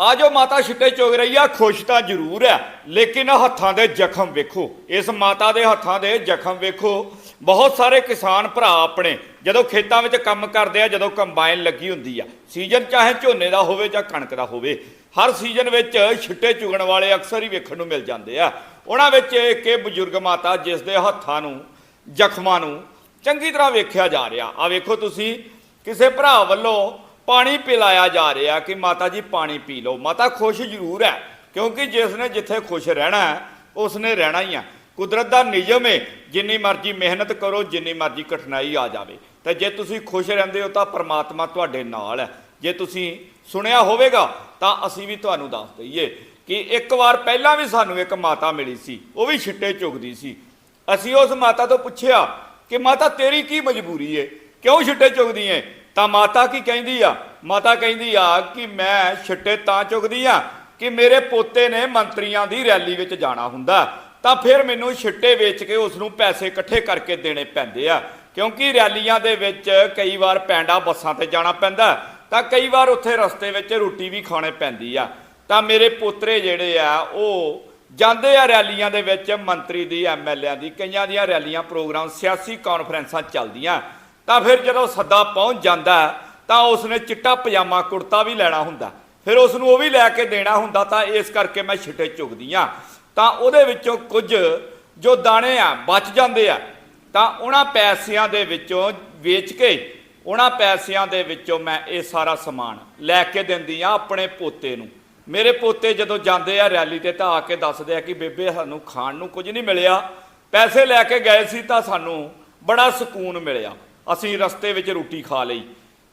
ਆ ਜੋ ਮਾਤਾ ਛਿੱਟੇ ਚੋਗ ਰਹੀ ਆ, ਖੁਸ਼ ਤਾਂ ਜ਼ਰੂਰ ਹੈ ਲੇਕਿਨ ਹੱਥਾਂ ਦੇ ਜ਼ਖਮ ਵੇਖੋ। ਇਸ ਮਾਤਾ ਦੇ ਹੱਥਾਂ ਦੇ ਜ਼ਖਮ ਵੇਖੋ। ਬਹੁਤ ਸਾਰੇ ਕਿਸਾਨ ਭਰਾ ਆਪਣੇ, ਜਦੋਂ ਖੇਤਾਂ ਵਿੱਚ ਕੰਮ ਕਰਦੇ ਆ, ਜਦੋਂ ਕੰਬਾਈਨ ਲੱਗੀ ਹੁੰਦੀ ਆ, ਸੀਜ਼ਨ ਚਾਹੇ ਝੋਨੇ ਦਾ ਹੋਵੇ ਜਾਂ ਕਣਕ ਦਾ ਹੋਵੇ, ਹਰ ਸੀਜ਼ਨ ਵਿੱਚ ਛਿੱਟੇ ਚੁਗਣ ਵਾਲੇ ਅਕਸਰ ਹੀ ਵੇਖਣ ਨੂੰ ਮਿਲ ਜਾਂਦੇ ਆ। ਉਹਨਾਂ ਵਿੱਚ ਇੱਕ ਇਹ ਬਜ਼ੁਰਗ ਮਾਤਾ, ਜਿਸ ਦੇ ਹੱਥਾਂ ਨੂੰ, ਜ਼ਖਮਾਂ ਨੂੰ ਚੰਗੀ ਤਰ੍ਹਾਂ ਵੇਖਿਆ ਜਾ ਰਿਹਾ। ਆ ਵੇਖੋ ਤੁਸੀਂ, ਕਿਸੇ ਭਰਾ ਵੱਲੋਂ ਪਾਣੀ ਪਿਲਾਇਆ ਜਾ ਰਿਹਾ ਕਿ ਮਾਤਾ ਜੀ ਪਾਣੀ ਪੀ ਲਓ। ਮਾਤਾ ਖੁਸ਼ ਜ਼ਰੂਰ ਹੈ, ਕਿਉਂਕਿ ਜਿਸ ਨੇ ਜਿੱਥੇ ਖੁਸ਼ ਰਹਿਣਾ ਹੈ, ਉਸਨੇ ਰਹਿਣਾ ਹੀ ਆ। ਕੁਦਰਤ ਦਾ ਨਿਯਮ ਹੈ ਜਿੰਨੀ ਮਰਜ਼ੀ ਮਿਹਨਤ ਕਰੋ, ਜਿੰਨੀ ਮਰਜ਼ੀ ਕਠਿਨਾਈ ਆ ਜਾਵੇ। ਤੇ ਜੇ ਤੁਸੀਂ ਖੁਸ਼ ਰਹਿੰਦੇ ਹੋ ਤਾਂ ਪਰਮਾਤਮਾ ਤੁਹਾਡੇ ਨਾਲ ਹੈ। ਜੇ ਤੁਸੀਂ ਸੁਣਿਆ ਹੋਵੇਗਾ, ਤਾਂ ਅਸੀਂ ਵੀ ਤੁਹਾਨੂੰ ਦੱਸ ਦਈਏ ਕਿ ਇੱਕ ਵਾਰ ਪਹਿਲਾਂ ਵੀ ਸਾਨੂੰ ਇੱਕ ਮਾਤਾ ਮਿਲੀ ਸੀ, ਉਹ ਵੀ ਛਿੱਟੇ ਚੁਗਦੀ ਸੀ। ਅਸੀਂ ਉਸ ਮਾਤਾ ਤੋਂ ਪੁੱਛਿਆ ਕਿ, ਮਾਤਾ, ਤੇਰੀ ਕੀ ਮਜਬੂਰੀ ਏ? ਕਿਉਂ ਛਿੱਟੇ ਚੁਗਦੀ ਏ? ਤਾਂ ਮਾਤਾ ਕੀ ਕਹਿੰਦੀ ਆ? ਮਾਤਾ ਕਹਿੰਦੀ ਆ ਕਿ ਮੈਂ ਛਿੱਟੇ ਤਾਂ ਚੁਗਦੀ ਆ ਕਿ ਮੇਰੇ ਪੋਤੇ ਨੇ ਮੰਤਰੀਆਂ ਦੀ ਰੈਲੀ ਵਿੱਚ ਜਾਣਾ ਹੁੰਦਾ। ਤਾਂ ਫਿਰ ਮੈਨੂੰ ਛਿੱਟੇ ਵੇਚ ਕੇ ਉਸ ਨੂੰ ਪੈਸੇ ਇਕੱਠੇ ਕਰਕੇ ਦੇਣੇ ਪੈਂਦੇ ਆ। ਕਿਉਂਕਿ ਰੈਲੀਆਂ ਦੇ ਵਿੱਚ ਕਈ ਵਾਰ ਪੈਂਡਾ ਬੱਸਾਂ ਤੇ ਜਾਣਾ ਪੈਂਦਾ, ਤਾਂ ਕਈ ਵਾਰ ਉੱਥੇ ਰਸਤੇ ਵਿੱਚ ਰੋਟੀ ਵੀ ਖਾਣੇ ਪੈਂਦੀ ਆ। ਤਾਂ ਮੇਰੇ ਪੋਤਰੇ ਜਿਹੜੇ ਆ, ਉਹ ਜਾਂਦੇ ਆ ਰੈਲੀਆਂ ਦੇ ਵਿੱਚ ਮੰਤਰੀ ਦੀ ਐਮਐਲਏ ਦੀ, ਕਈਆਂ ਦੀਆਂ ਰੈਲੀਆਂ, ਪ੍ਰੋਗਰਾਮ, ਸਿਆਸੀ ਕਾਨਫਰੰਸਾਂ ਚੱਲਦੀਆਂ। ਤਾਂ ਫਿਰ ਜਦੋਂ ਸੱਦਾ ਪਹੁੰਚ ਜਾਂਦਾ ਤਾਂ ਉਸਨੇ ਚਿੱਟਾ ਪਜਾਮਾ ਕੁੜਤਾ ਵੀ ਲੈਣਾ ਹੁੰਦਾ। ਫਿਰ ਉਸ ਨੂੰ ਉਹ ਵੀ ਲੈ ਕੇ ਦੇਣਾ ਹੁੰਦਾ, ਤਾਂ ਇਸ ਕਰਕੇ ਮੈਂ ਛਿੱਟੇ ਚੁਗਦੀ ਆ ਤਾਂ ਉਹਦੇ ਵਿੱਚੋਂ ਕੁਝ ਜੋ ਦਾਣੇ ਆ, ਬਚ ਜਾਂਦੇ ਆ, ਤਾਂ ਉਹਨਾਂ ਪੈਸਿਆਂ ਦੇ ਵਿੱਚੋਂ ਵੇਚ ਕੇ, ਉਹਨਾਂ ਪੈਸਿਆਂ ਦੇ ਵਿੱਚੋਂ ਮੈਂ ਇਹ ਸਾਰਾ ਸਮਾਨ ਲੈ ਕੇ ਦਿੰਦੀ ਆ ਆਪਣੇ ਪੋਤੇ ਨੂੰ। ਮੇਰੇ ਪੋਤੇ ਜਦੋਂ ਜਾਂਦੇ ਆ ਰੈਲੀ ਤੇ ਤਾਂ ਆ ਕੇ ਦੱਸਦੇ ਆ ਕਿ ਬੇਬੇ ਸਾਨੂੰ ਖਾਣ ਨੂੰ ਕੁਝ ਨਹੀਂ ਮਿਲਿਆ। ਪੈਸੇ ਲੈ ਕੇ ਗਏ ਸੀ ਤਾਂ ਸਾਨੂੰ ਬੜਾ ਸਕੂਨ ਮਿਲਿਆ। ਅਸੀਂ ਰਸਤੇ ਵਿੱਚ ਰੋਟੀ ਖਾ ਲਈ,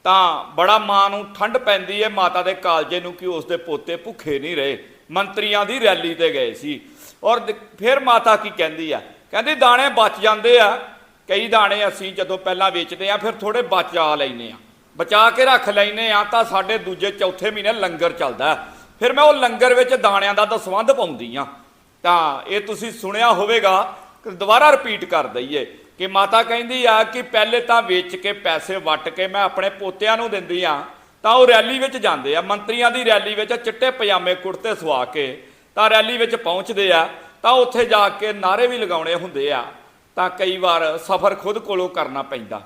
ਤਾਂ ਬੜਾ ਮਾਂ ਨੂੰ ਠੰਡ ਪੈਂਦੀ ਹੈ ਮਾਤਾ ਦੇ ਕਾਲਜੇ ਨੂੰ ਕਿ ਉਸ ਦੇ ਪੋਤੇ ਭੁੱਖੇ ਨਹੀਂ ਰਹੇ, ਮੰਤਰੀਆਂ ਦੀ ਰੈਲੀ ਤੇ ਗਏ ਸੀ। ਔਰ ਫਿਰ ਮਾਤਾ ਕੀ ਕਹਿੰਦੀ ਆ? ਕਹਿੰਦੀ, ਦਾਣੇ ਬਚ ਜਾਂਦੇ ਆ, ਕਈ ਦਾਣੇ ਅਸੀਂ ਜਦੋਂ ਪਹਿਲਾਂ ਵੇਚਦੇ ਆ, ਫਿਰ ਥੋੜੇ ਬਚਾ ਲੈਨੇ ਆ। ਬਚਾ ਕੇ ਰੱਖ ਲੈਨੇ ਆ, ਤਾਂ ਸਾਡੇ ਦੂਜੇ ਚੌਥੇ ਮਹੀਨੇ ਲੰਗਰ ਚੱਲਦਾ ਫਿਰ ਮੈਂ ਉਹ ਲੰਗਰ ਵਿੱਚ ਦਾਣਿਆਂ ਦਾ ਦਸਵੰਧ ਪਾਉਂਦੀ ਆ। ਤਾਂ ਇਹ ਤੁਸੀਂ ਸੁਣਿਆ ਹੋਵੇਗਾ, ਦੁਬਾਰਾ ਰਿਪੀਟ ਕਰ ਦਈਏ। ਕਿ ਮਾਤਾ ਕਹਿੰਦੀ ਆ ਕਿ ਪਹਿਲੇ ਤਾਂ ਵੇਚ ਕੇ ਪੈਸੇ ਵਟ ਕੇ ਮੈਂ ਆਪਣੇ ਪੋਤਿਆਂ ਨੂੰ ਦਿੰਦੀ ਆ, ਤਾਂ ਉਹ ਰੈਲੀ ਵਿੱਚ ਜਾਂਦੇ ਆ। ਮੰਤਰੀਆਂ ਦੀ ਰੈਲੀ ਵਿੱਚ ਚਿੱਟੇ ਪਜਾਮੇ, ਕੁੜਤੇ ਸਵਾ ਕੇ ਤਾਂ ਰੈਲੀ ਵਿੱਚ ਪਹੁੰਚਦੇ ਆ, ਤਾਂ ਉੱਥੇ ਜਾ ਕੇ ਨਾਰੇ ਵੀ ਲਗਾਉਣੇ ਹੁੰਦੇ ਆ। ਤਾਂ ਕਈ ਵਾਰ ਸਫ਼ਰ ਖੁਦ ਕੋਲੋਂ ਕਰਨਾ ਪੈਂਦਾ।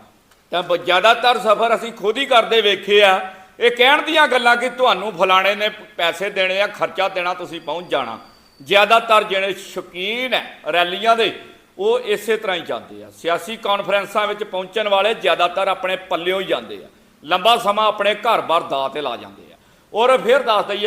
ਤਾਂ ਬ- ਜ਼ਿਆਦਾਤਰ ਸਫ਼ਰ ਅਸੀਂ ਖੁਦ ਹੀ ਕਰਦੇ ਵੇਖੇ ਆ। ਇਹ ਕਹਿਣ ਦੀਆਂ ਗੱਲਾਂ ਕਿ ਤੁਹਾਨੂੰ ਫਲਾਣੇ ਨੇ ਪੈਸੇ ਦੇਣੇ ਆ, ਖਰਚਾ ਦੇਣਾ, ਤੁਸੀਂ ਪਹੁੰਚ ਜਾਣਾ। ਜ਼ਿਆਦਾਤਰ ਜਿਹੜੇ ਸ਼ੌਕੀਨ ਹੈ ਰੈਲੀਆਂ ਦੇ ਉਹ ਇਸੇ ਤਰ੍ਹਾਂ ਹੀ ਜਾਂਦੇ ਆ। ਸਿਆਸੀ ਕਾਨਫਰੰਸਾਂ ਵਿੱਚ ਪਹੁੰਚਣ ਵਾਲੇ ਜ਼ਿਆਦਾਤਰ ਆਪਣੇ ਪੱਲਿਓਂ ਹੀ ਜਾਂਦੇ ਆ। ਲੰਬਾ ਸਮਾਂ ਆਪਣੇ ਘਰ-ਬਾਰ ਦਾ ਤੇ ਲਾ ਜਾਂਦੇ ਆ। ਔਰ ਫਿਰ ਦੱਸ ਦਈਏ